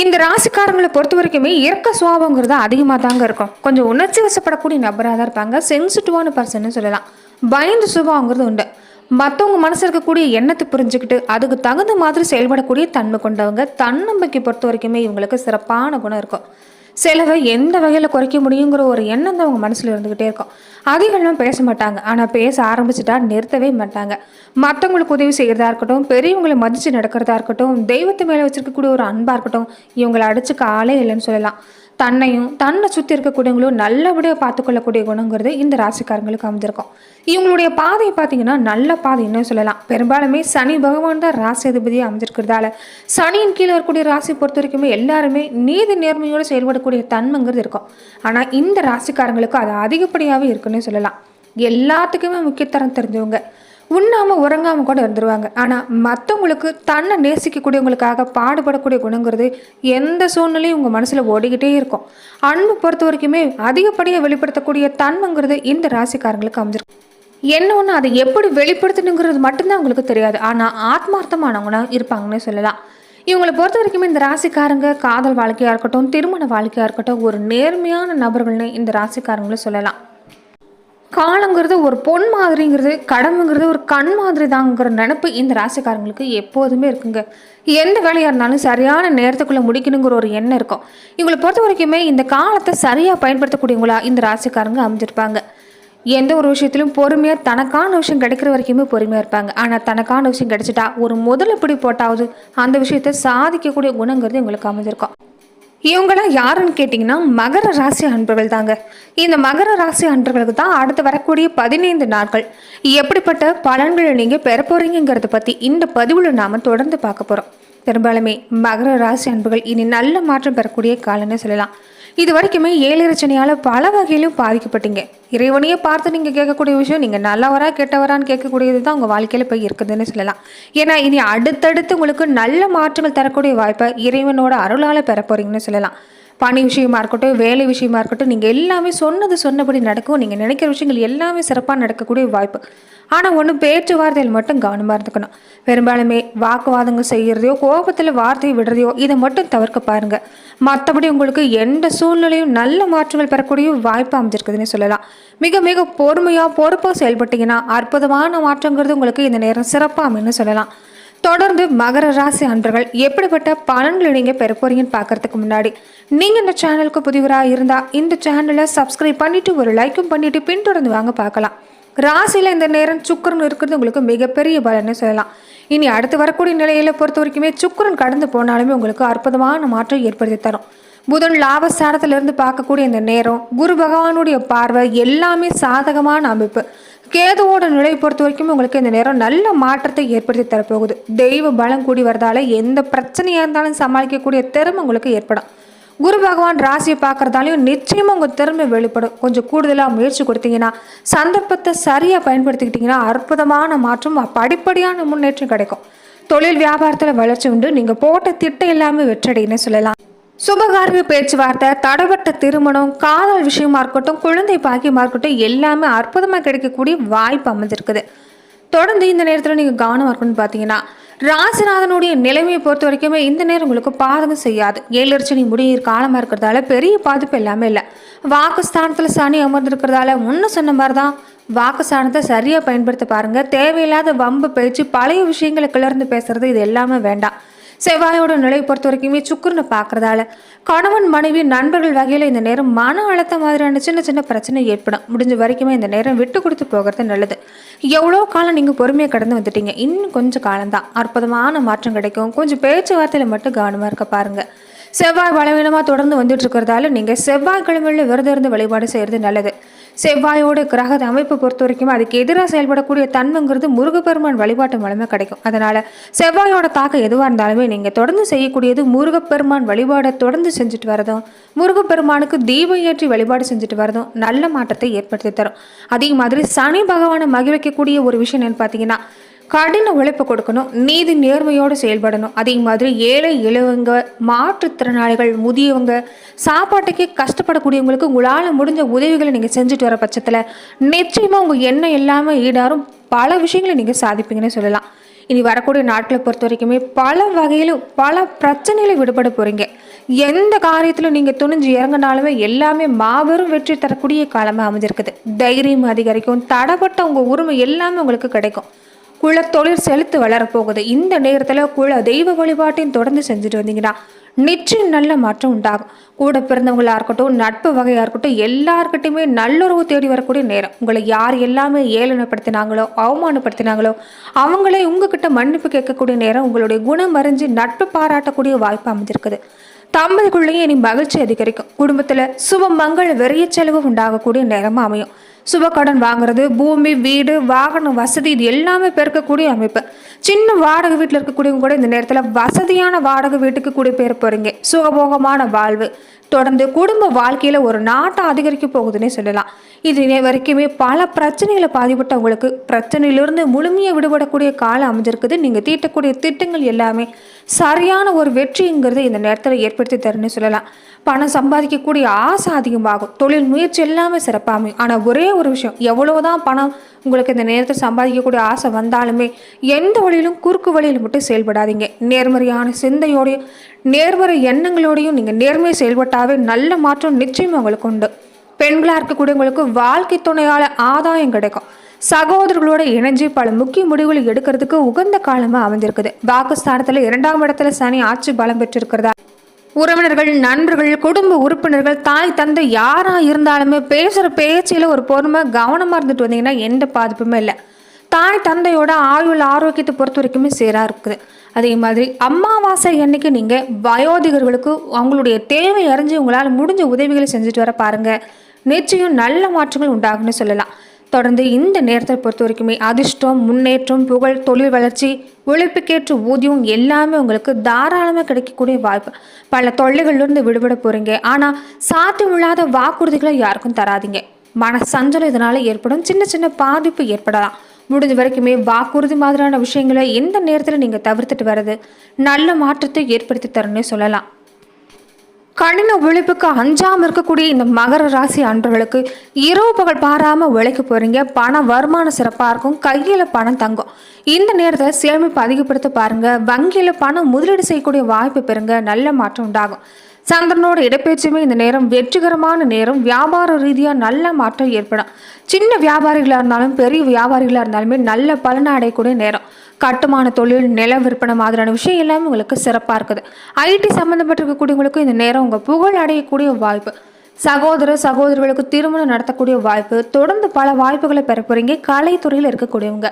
இந்த ராசிக்காரங்களை பொறுத்த வரைக்குமே இறக்க சுவாபங்கிறது அதிகமாக தாங்க இருக்கும். கொஞ்சம் உணர்ச்சி வசப்படக்கூடிய நபராக தான் இருப்பாங்க சென்சிட்டிவான பர்சன்னு சொல்லலாம். பயந்து சுபாவங்கிறது உண்டு. மற்றவங்க மனசில் இருக்கக்கூடிய எண்ணத்தை புரிஞ்சுக்கிட்டு அதுக்கு தகுந்த மாதிரி செயல்படக்கூடிய தன்மை கொண்டவங்க தன்னம்பிக்கை பொறுத்த வரைக்குமே இவங்களுக்கு சிறப்பான குணம் இருக்கும். செலவை எந்த வகையில் குறைக்க முடியுங்கிற ஒரு எண்ணம் தான் அவங்க மனசில் இருந்துக்கிட்டே இருக்கும். அதிகமாக பேச மாட்டாங்க. ஆனால் பேச ஆரம்பிச்சிட்டா நிறுத்தவே மாட்டாங்க. மற்றவங்களுக்கு உதவி செய்கிறதா இருக்கட்டும் பெரியவங்களை மதித்து நடக்கிறதா இருக்கட்டும் தெய்வத்து மேலே வச்சிருக்கக்கூடிய ஒரு அன்பாக இருக்கட்டும் இவங்களை அடிச்சு ஆளே இல்லைன்னு சொல்லலாம். தன்னையும் தன்னை சுற்றி இருக்கக்கூடியவங்களும் நல்லபடியாக பார்த்துக்கொள்ளக்கூடிய குணங்கிறது இந்த ராசிக்காரங்களுக்கு அமைஞ்சிருக்கும் இவங்களுடைய பாதையை பார்த்தீங்கன்னா நல்ல பாதைன்னு சொல்லலாம். பெரும்பாலுமே சனி பகவான் தான் ராசி அதிபதியாக அமைஞ்சிருக்கிறதால சனியின் கீழே வரக்கூடிய ராசி பொறுத்த வரைக்குமே எல்லாருமே நீதி நேர்மையோடு செயல்படக்கூடிய தன்மைங்கிறது இருக்கும். ஆனால் இந்த ராசிக்காரங்களுக்கு அது அதிகப்படியாகவே இருக்குன்னு சொல்லலாம். எல்லாத்துக்குமே முக்கியத்தரம் தெரிஞ்சவங்க. உண்ணாமல் உறங்காமல் கூட இருந்துருவாங்க. ஆனால் மற்றவங்களுக்கு தன்னை நேசிக்கக்கூடியவங்களுக்காக பாடுபடக்கூடிய குணங்கிறது எந்த சூழ்நிலையும் உங்கள் மனசில் ஓடிக்கிட்டே இருக்கும். அன்பு பொறுத்த வரைக்குமே அதிகப்படியாக வெளிப்படுத்தக்கூடிய தன்மைங்கிறது இந்த ராசிக்காரங்களுக்கு அமைஞ்சிருக்கும் என்ன ஒன்று அதை எப்படி வெளிப்படுத்தணுங்கிறது மட்டும்தான் உங்களுக்கு தெரியாது. ஆனால் ஆத்மார்த்தமானவங்கன்னா இருப்பாங்கன்னு சொல்லலாம். இவங்களை பொறுத்த வரைக்குமே இந்த ராசிக்காரங்க காதல் வாழ்க்கையாக இருக்கட்டும் திருமண வாழ்க்கையாக இருக்கட்டும் ஒரு நேர்மையான நபர்கள்னு இந்த ராசிக்காரங்களும் சொல்லலாம். காலங்கிறது ஒரு பொன் மாதிரிங்கிறது கடமைங்கிறது ஒரு கண் மாதிரி தாங்கிற நினப்பு இந்த ராசிக்காரங்களுக்கு எப்போதுமே இருக்குங்க. எந்த வேலையாக இருந்தாலும் சரியான நேரத்துக்குள்ளே முடிக்கணுங்கிற ஒரு எண்ணம் இருக்கும். இவங்களை பொறுத்த வரைக்குமே இந்த காலத்தை சரியாக பயன்படுத்தக்கூடியவங்களா இந்த ராசிக்காரங்க அமைஞ்சிருப்பாங்க. எந்த ஒரு விஷயத்திலும் பொறுமையாக தனக்கான விஷயம் கிடைக்கிற வரைக்குமே பொறுமையாக இருப்பாங்க. ஆனால் தனக்கான விஷயம் கிடைச்சிட்டா ஒரு முதல் எப்படி போட்டாவது அந்த விஷயத்தை சாதிக்கக்கூடிய குணங்கிறது இவங்களுக்கு அமைஞ்சிருக்கும். இவங்களாம் யாருன்னு கேட்டிங்கன்னா மகர ராசி அன்பர்கள் தாங்க. இந்த மகர ராசி அன்பர்களுக்கு தான் அடுத்து வரக்கூடிய பதினைந்து நாட்கள். எப்படிப்பட்ட பலன்களை நீங்கள் பெற போகிறீங்கிறத பற்றி இந்த பதிவில் நாம் தொடர்ந்து பார்க்க போகிறோம் பெரும்பாலுமே மகர ராசி அன்புகள் இனி நல்ல மாற்றம் பெறக்கூடிய காலம்னு சொல்லலாம். இது வரைக்குமே ஏழரச்சனையால் பல வகையிலும் பாதிக்கப்பட்டீங்க. இறைவனையே பார்த்து நீங்கள் கேட்கக்கூடிய விஷயம் நீங்கள் நல்லவரா கெட்டவரான்னு கேட்கக்கூடியது தான் உங்கள் வாழ்க்கையில் போய் இருக்குதுன்னு சொல்லலாம். ஏன்னா இனி அடுத்தடுத்து உங்களுக்கு நல்ல மாற்றங்கள் தரக்கூடிய வாய்ப்பை இறைவனோட அருளால் பெற போகிறீங்கன்னு சொல்லலாம். பணி விஷயமா இருக்கட்டும் வேலை விஷயமா இருக்கட்டும் நீங்கள் எல்லாமே சொன்னது சொன்னபடி நடக்கும். நீங்கள் நினைக்கிற விஷயங்கள் எல்லாமே சிறப்பாக நடக்கக்கூடிய வாய்ப்பு. ஆனால் ஒன்று பேச்சுவார்த்தையில் மட்டும் கவனமாக இருந்துக்கணும். பெரும்பாலுமே வாக்குவாதங்கள் செய்கிறதையோ கோபத்தில் வார்த்தையை விடுறதையோ இதை மட்டும் தவிர்க்க பாருங்க. மற்றபடி உங்களுக்கு எந்த சூழ்நிலையும் நல்ல மாற்றங்கள் பெறக்கூடிய வாய்ப்பு அமைஞ்சிருக்குதுன்னு சொல்லலாம். மிக மிக பொறுமையாக பொறுப்பாக செயல்பட்டீங்கன்னா அற்புதமான மாற்றங்கிறது உங்களுக்கு இந்த நேரம் சிறப்பாக அமைன்னு சொல்லலாம். தொடர்ந்து மகர ராசி அன்பர்கள் எப்படிப்பட்ட பலன்களை நீங்கள் பெற போறீங்கன்னு பார்க்கறதுக்கு முன்னாடி நீங்கள் இந்த சேனலுக்கு புதிவராக இருந்தால் இந்த சேனலை சப்ஸ்கிரைப் பண்ணிவிட்டு ஒரு லைக்கும் பண்ணிவிட்டு பின்தொடர்ந்து வாங்க பார்க்கலாம். ராசியில் இந்த நேரம் சுக்கரன் இருக்கிறது உங்களுக்கு மிகப்பெரிய பலன்னு சொல்லலாம். இனி அடுத்து வரக்கூடிய நிலையில பொறுத்த வரைக்குமே சுக்கரன் கடந்து போனாலுமே உங்களுக்கு அற்புதமான மாற்றம் ஏற்படுத்தி தரும். புதன் லாபஸ்தானத்திலிருந்து பார்க்கக்கூடிய இந்த நேரம் குரு பகவானுடைய பார்வை எல்லாமே சாதகமான அமைப்பு. கேதுவோட நிலையை பொறுத்த வரைக்கும் உங்களுக்கு இந்த நேரம் நல்ல மாற்றத்தை ஏற்படுத்தி தரப்போகுது. தெய்வ பலம் கூடி வரதால எந்த பிரச்சனையாக இருந்தாலும் சமாளிக்கக்கூடிய திறமை உங்களுக்கு ஏற்படும். குரு பகவான் ராசியை பார்க்கறதாலையும் நிச்சயமாக உங்கள் திறமை வெளிப்படும். கொஞ்சம் கூடுதலாக முயற்சி கொடுத்தீங்கன்னா சந்தர்ப்பத்தை சரியாக பயன்படுத்திக்கிட்டிங்கன்னா அற்புதமான மாற்றம் படிப்படியான முன்னேற்றம் கிடைக்கும். தொழில் வியாபாரத்தில் வளர்ச்சி உண்டு. நீங்கள் போட்ட திட்டம் எல்லாமே வெற்றடைன்னு சொல்லலாம். சுபகாரிய பேச்சுவார்த்தை தடவட்ட திருமணம் காதல் விஷயமா இருக்கட்டும் குழந்தை பாக்கியமா இருக்கட்டும் எல்லாமே அற்புதமாக கிடைக்கக்கூடிய வாய்ப்பு அமைஞ்சிருக்குது. தொடர்ந்து இந்த நேரத்தில் நீங்கள் கவனமாக இருக்கணும்னு பார்த்தீங்கன்னா ராசிநாதனுடைய நிலைமையை பொறுத்த வரைக்குமே இந்த நேரம் உங்களுக்கு பாதகம் செய்யாது. ஏழரிச்சனி முடியிற காலமாக இருக்கிறதால பெரிய பாதிப்பு எல்லாமே இல்லை. வாக்குஸ்தானத்தில் சனி அமர்ந்திருக்கிறதால முன்ன சொன்ன மாதிரி தான் வாக்குஸ்தானத்தை சரியாக பயன்படுத்த பாருங்கள் தேவையில்லாத வம்பு பேச்சு பழைய விஷயங்களை கிளர்ந்து பேசுறது இது எல்லாமே வேண்டாம். செவ்வாயோட நிலை பொறுத்த வரைக்குமே சுக்குருன்னு பார்க்கறதால கணவன் மனைவி நண்பர்கள் வகையில் இந்த நேரம் மன அழுத்த மாதிரியான சின்ன சின்ன பிரச்சனை ஏற்படும். முடிஞ்ச வரைக்குமே இந்த நேரம் விட்டு கொடுத்து போகிறது நல்லது. எவ்வளோ காலம் நீங்கள் பொறுமையாக கடந்து வந்துட்டீங்க? இன்னும் கொஞ்சம் காலம்தான். அற்புதமான மாற்றம் கிடைக்கும். கொஞ்சம் பேச்சுவார்த்தையில் மட்டும் கவனமாக இருக்க பாருங்கள் செவ்வாய் பலவீனமாக தொடர்ந்து வந்துட்டு இருக்கிறதால நீங்கள் செவ்வாய்க்கிழமையில் விரதம் இருந்து வழிபாடு செய்கிறது நல்லது. செவ்வாயோட கிரக அமைப்பு பொறுத்த வரைக்கும் அதுக்கு எதிராக செயல்படக்கூடிய தன்மைங்கிறது முருகப்பெருமான் வழிபாட்டு மூலமே கிடைக்கும். அதனால செவ்வாயோட தாக்கம் எதுவாக இருந்தாலுமே நீங்கள் தொடர்ந்து செய்யக்கூடியது முருகப்பெருமான் வழிபாடை தொடர்ந்து செஞ்சுட்டு வரதும் முருகப்பெருமானுக்கு தீபம் ஏற்றி வழிபாடு செஞ்சுட்டு வரதும் நல்ல மாற்றத்தை ஏற்படுத்தி தரும். அதே மாதிரி சனி பகவானை மகிழ்விக்கக்கூடிய ஒரு விஷயம் என்னன்னு பார்த்தீங்கன்னா கடின உழைப்பு கொடுக்கணும் நீதி நேர்மையோடு செயல்படணும். அதே மாதிரி ஏழை இளவங்க மாற்றுத்திறனாளிகள் முதியவங்க சாப்பாட்டுக்கே கஷ்டப்படக்கூடியவங்களுக்கு உங்களால் முடிஞ்ச உதவிகளை நீங்கள் செஞ்சுட்டு வர பட்சத்தில் நிச்சயமாக உங்கள் எண்ணம் எல்லாமே ஈடாரும். பல விஷயங்களை நீங்கள் சாதிப்பீங்கன்னு சொல்லலாம். இனி வரக்கூடிய நாட்களை பொறுத்த வரைக்குமே பல வகையிலும் பல பிரச்சனைகளை விடுபட போகிறீங்க எந்த காரியத்திலும் நீங்கள் துணிஞ்சு இறங்கினாலுமே எல்லாமே மாபெரும் வெற்றி தரக்கூடிய காலமாக அமைஞ்சிருக்குது. தைரியம் அதிகரிக்கும் தடப்பட்ட உங்கள் உரிமை எல்லாமே உங்களுக்கு கிடைக்கும். குல தொழில் செலுத்து வளரப்போகுது. இந்த நேரத்தில் குல தெய்வ வழிபாட்டையும் தொடர்ந்து செஞ்சுட்டு வந்தீங்கன்னா நிச்சயம் நல்ல மாற்றம் உண்டாகும். கூட பிறந்தவங்களாக இருக்கட்டும் நட்பு வகையாக இருக்கட்டும் எல்லாருக்கிட்டையுமே நல்லுறவு தேடி வரக்கூடிய நேரம். உங்களை யார் எல்லாமே ஏளனப்படுத்தினாங்களோ அவமானப்படுத்தினாங்களோ அவங்களே உங்ககிட்ட மன்னிப்பு கேட்கக்கூடிய நேரம் உங்களுடைய குணம் அறிஞ்சு நட்பு பாராட்டக்கூடிய வாய்ப்பு அமைஞ்சிருக்குது. தம்பதிக்குள்ளேயே இனி மகிழ்ச்சி அதிகரிக்கும். குடும்பத்தில் சுப மங்கள் வெறிய செலவு உண்டாகக்கூடிய நேரமாக அமையும். சுபக்கடன் வாங்குறது பூமி வீடு வாகன வசதி இது எல்லாமே பெருக்கக்கூடிய அமைப்பு. சின்ன வாடகை வீட்டில் இருக்கக்கூடியவங்க கூட இந்த நேரத்தில் வசதியான வாடகை வீட்டுக்கு குடிபெயர போகிறீங்க சுகபோகமான வாழ்வு. தொடர்ந்து குடும்ப வாழ்க்கையில் ஒரு நாட்டை அதிகரிக்க போகுதுன்னே சொல்லலாம். இது இன்னை வரைக்குமே பல பிரச்சனைகளை பாதிப்பட்டவங்களுக்கு பிரச்சனையிலிருந்து முழுமையாக விடுபடக்கூடிய காலம் அமைஞ்சிருக்குது. நீங்கள் தீட்டக்கூடிய திட்டங்கள் எல்லாமே சரியான ஒரு வெற்றிங்கிறது இந்த நேரத்தில் ஏற்படுத்தி தருன்னு சொல்லலாம். பணம் சம்பாதிக்கக்கூடிய ஆசை அதிகமாகும். தொழில் முயற்சி எல்லாமே சிறப்பாக ஆனால் ஒரே ஒரு விஷயம் எவ்வளவுதான் பணம் உங்களுக்கு இந்த நேரத்தில் சம்பாதிக்கக்கூடிய ஆசை வந்தாலுமே எந்த வழியிலும் குறுக்கு வழியில் மட்டும் செயல்படாதீங்க. நேர்மறையான சிந்தையோடையும் நேர்மறை எண்ணங்களோடையும் நீங்கள் நேர்மையை செயல்பட்டாவே நல்ல மாற்றம் நிச்சயம் உங்களுக்கு உண்டு. பெண்களாக இருக்கக்கூடியவங்களுக்கு வாழ்க்கை துணையால் ஆதாயம் கிடைக்கும். சகோதரர்களோட இணைஞ்சு பல முக்கிய முடிவுகளை எடுக்கிறதுக்கு உகந்த காலமாக அமைஞ்சிருக்குது. பாகிஸ்தானத்தில் இரண்டாம் இடத்துல சனி ஆட்சி பலம் பெற்றிருக்கிறதா? உறவினர்கள் நண்பர்கள் குடும்ப உறுப்பினர்கள் தாய் தந்தை யாராக இருந்தாலுமே பேசுகிற பேச்சில் ஒரு பொறுமை கவனமாக இருந்துட்டு வந்தீங்கன்னா எந்த பாதிப்புமே இல்லை. தாய் தந்தையோட ஆயுள் ஆரோக்கியத்தை பொறுத்த வரைக்குமே சேராக இருக்குது. அதே மாதிரி அமாவாசை அன்னைக்கு நீங்கள் வயோதிகர்களுக்கு அவங்களுடைய தேவை அறிஞ்சு உங்களால் முடிஞ்ச உதவிகளை செஞ்சுட்டு வர பாருங்கள் நிச்சயம் நல்ல மாற்றங்கள் உண்டாகும்னு சொல்லலாம். தொடர்ந்து இந்த நேரத்தை பொறுத்த வரைக்குமே அதிர்ஷ்டம் முன்னேற்றம் புகழ் தொழில் வளர்ச்சி உழைப்புக்கேற்ற ஊதியம் எல்லாமே உங்களுக்கு தாராளமாக கிடைக்கக்கூடிய வாய்ப்பு. பல தொல்லைகள்லேருந்து விடுபட போகிறீங்க ஆனால் சாத்தியமில்லாத வாக்குறுதிகளை யாருக்கும் தராதீங்க. மன சஞ்சலம் இதனால் ஏற்படும். சின்ன சின்ன பாதிப்பு ஏற்படலாம். முடிஞ்ச வரைக்குமே வாக்குறுதி மாதிரியான விஷயங்களை எந்த நேரத்தில் நீங்கள் தவிர்த்துட்டு வர்றது நல்ல மாற்றத்தை ஏற்படுத்தி தரணும்னு சொல்லலாம். கடின உழைப்புக்கு அஞ்சாமல் இருக்கக்கூடிய இந்த மகர ராசி அன்பர்களுக்கு இரவு பகல் பாராமல் உழைக்க போகிறீங்க பண வருமானம் சிறப்பாக இருக்கும். கையில் பணம் தங்கும். இந்த நேரத்தை சேமிப்பு அதிகப்படுத்த பாருங்கள் வங்கியில் பணம் முதலீடு செய்யக்கூடிய வாய்ப்பு பெறுங்க. நல்ல மாற்றம் உண்டாகும். சந்திரனோட இடப்பெயர்ச்சியுமே இந்த நேரம் வெற்றிகரமான நேரம். வியாபார ரீதியாக நல்ல மாற்றம் ஏற்படும். சின்ன வியாபாரிகளாக இருந்தாலும் பெரிய வியாபாரிகளாக இருந்தாலுமே நல்ல பலனை அடையக்கூடிய நேரம். கட்டுமான தொழில் நில விற்பனை மாதிரியான விஷயம் எல்லாமே உங்களுக்கு சிறப்பாக இருக்குது. ஐடி சம்மந்தப்பட்டிருக்கக்கூடியவங்களுக்கும் இந்த நேரம் உங்கள் புகழ் அடையக்கூடிய வாய்ப்பு. சகோதர சகோதரிகளுக்கு திருமணம் நடத்தக்கூடிய வாய்ப்பு. தொடர்ந்து பல வாய்ப்புகளை பெற போகிறீங்க கலைத்துறையில் இருக்கக்கூடியவங்க.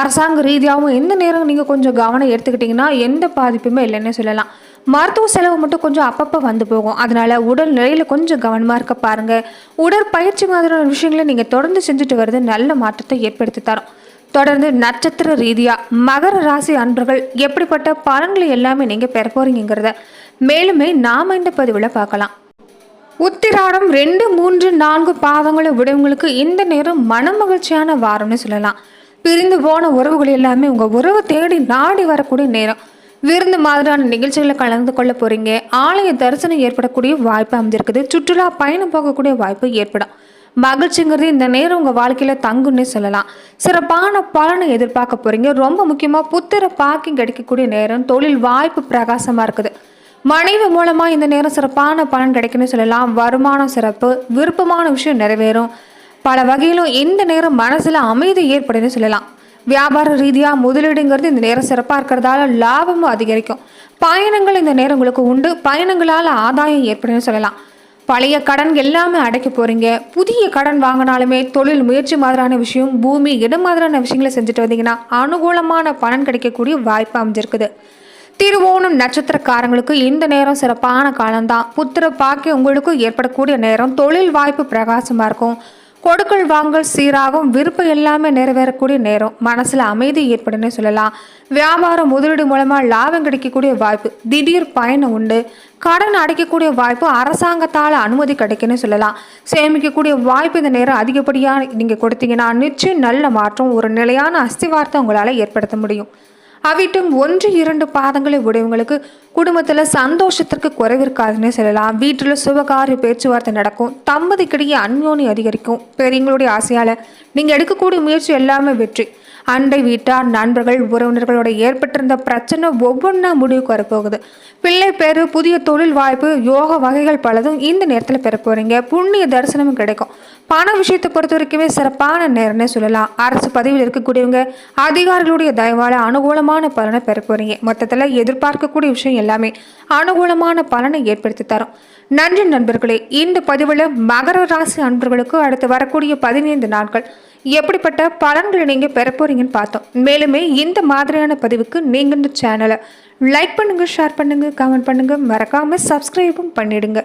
அரசாங்க ரீதியாகவும் எந்த நேரம் நீங்கள் கொஞ்சம் கவனம் எடுத்துக்கிட்டிங்கன்னா எந்த பாதிப்புமே இல்லைன்னு சொல்லலாம். மருத்துவ செலவு மட்டும் கொஞ்சம் அப்பப்போ வந்து போகும். அதனால் உடல் நிலையில் கொஞ்சம் கவனமாக இருக்க பாருங்கள் உடற்பயிற்சி மாதிரியான விஷயங்களை நீங்கள் தொடர்ந்து செஞ்சுட்டு வர்றது நல்ல மாற்றத்தை ஏற்படுத்தி தரும். தொடர்ந்து நட்சத்திர ரீதியாக மகர ராசி அன்பர்கள் எப்படிப்பட்ட பலன்களை எல்லாமே நீங்கள் பெற போகிறீங்கிறத மேலுமே நாம் இந்த பதிவில் பார்க்கலாம். உத்திராடம் ரெண்டு மூன்று நான்கு பாதங்களை விடவங்களுக்கு இந்த நேரம் மனமகிழ்ச்சியான வாரம்னு சொல்லலாம். பிரிந்து போன உறவுகள் எல்லாமே உங்கள் உறவை தேடி நாடி வரக்கூடிய நேரம். விருந்து மாதிரியான நிகழ்ச்சிகளில் கலந்து கொள்ள போகிறீங்க ஆலய தரிசனம் ஏற்படக்கூடிய வாய்ப்பு அமைஞ்சிருக்குது. சுற்றுலா பயணம் போகக்கூடிய வாய்ப்பு ஏற்படும். மகிழ்ச்சிங்கிறது இந்த நேரம் உங்கள் வாழ்க்கையில் தங்குன்னே சொல்லலாம். சிறப்பான பலனை எதிர்பார்க்க போகிறீங்க ரொம்ப முக்கியமாக புத்திர பாக்கிங் கிடைக்கக்கூடிய நேரம். தொழில் வாய்ப்பு பிரகாசமாக இருக்குது. மனைவி மூலமாக இந்த நேரம் சிறப்பான பலன் கிடைக்குன்னு சொல்லலாம். வருமானம் சிறப்பு விருப்பமான விஷயம் நிறைவேறும். பல வகையிலும் இந்த நேரம் மனசில் அமைதி ஏற்படுன்னு சொல்லலாம். வியாபார ரீதியாக முதலீடுங்கிறது இந்த நேரம் சிறப்பாக இருக்கிறதால லாபமும் அதிகரிக்கும். பயணங்கள் இந்த நேரம் உங்களுக்கு உண்டு. பயணங்களால் ஆதாயம் ஏற்படுன்னு சொல்லலாம். பழைய கடன் எல்லாமே அடைக்க போகிறீங்க புதிய கடன் வாங்கினாலுமே தொழில் முயற்சி மாதிரியான விஷயம் பூமி இடம் மாதிரியான விஷயங்களை செஞ்சுட்டு வந்தீங்கன்னா அனுகூலமான பணம் கிடைக்கக்கூடிய வாய்ப்பு அமைஞ்சிருக்குது. திருவோணம் நட்சத்திரக்காரங்களுக்கு இந்த நேரம் சிறப்பான காலம்தான். புத்திர பாக்கி உங்களுக்கு ஏற்படக்கூடிய நேரம். தொழில் வாய்ப்பு பிரகாசமாக இருக்கும். கொடுக்கல் வாங்கல் சீராகும் விருப்பம் எல்லாமே நிறைவேறக்கூடிய நேரம். மனசில் அமைதி ஏற்படுன்னு சொல்லலாம். வியாபாரம் முதலீடு மூலமாக லாபம் கிடைக்கக்கூடிய வாய்ப்பு திடீர் பயணம் உண்டு. கடன் அடைக்கக்கூடிய வாய்ப்பு அரசாங்கத்தால் அனுமதி கிடைக்குன்னு சொல்லலாம். சேமிக்கக்கூடிய வாய்ப்பு இந்த நேரம் அதிகப்படியாக நீங்கள் கொடுத்தீங்கன்னா நிச்சயம் நல்ல மாற்றம் ஒரு நிலையான அஸ்திவாரத்தை உங்களால் ஏற்படுத்த முடியும். அவிட்டும் ஒன்று இரண்டு பாதங்களை உடையவங்களுக்கு குடும்பத்தில் சந்தோஷத்திற்கு குறைவிருக்காதுன்னு சொல்லலாம். வீட்டில் சுபகாரிய பேச்சுவார்த்தை நடக்கும். தம்பதிக்கிடையே அந்யோனி அதிகரிக்கும். பெரியவங்களுடைய ஆசையால் நீங்கள் எடுக்கக்கூடிய முயற்சி எல்லாமே வெற்றி. அண்டை வீட்டார் நண்பர்கள் உறவினர்களோட ஏற்பட்டிருந்த பிரச்சனை ஒவ்வொன்றா முடிவுக்கு வரப்போகுது. பிள்ளை பேர் புதிய தொழில் வாய்ப்பு யோக வகைகள் பலதும் இந்த நேரத்தில் பெற போகிறீங்க புண்ணிய தரிசனமும் கிடைக்கும். பண விஷயத்தை பொறுத்த வரைக்குமே சிறப்பான நேரம்னே சொல்லலாம். அரசு பதவியில் இருக்கக்கூடியவங்க அதிகாரிகளுடைய தயவால் அனுகூலமான பலனை பெற போகிறீங்க மொத்தத்தில் எதிர்பார்க்கக்கூடிய விஷயம் எல்லாமே அனுகூலமான பலனை ஏற்படுத்தி தரும். நன்றி நண்பர்களே. இந்த பதிவில் மகர ராசி அன்பர்களுக்கு அடுத்து வரக்கூடிய பதினைந்து நாட்கள் எப்படிப்பட்ட பலன்களை நீங்கள் பெற போகிறீங்கன்னு பார்த்தோம். மேலுமே இந்த மாதிரியான பதிவுக்கு நீங்கள் இந்த சேனலை லைக் பண்ணுங்கள் ஷேர் பண்ணுங்கள் கமெண்ட் பண்ணுங்கள் மறக்காமல் சப்ஸ்கிரைபும் பண்ணிடுங்க.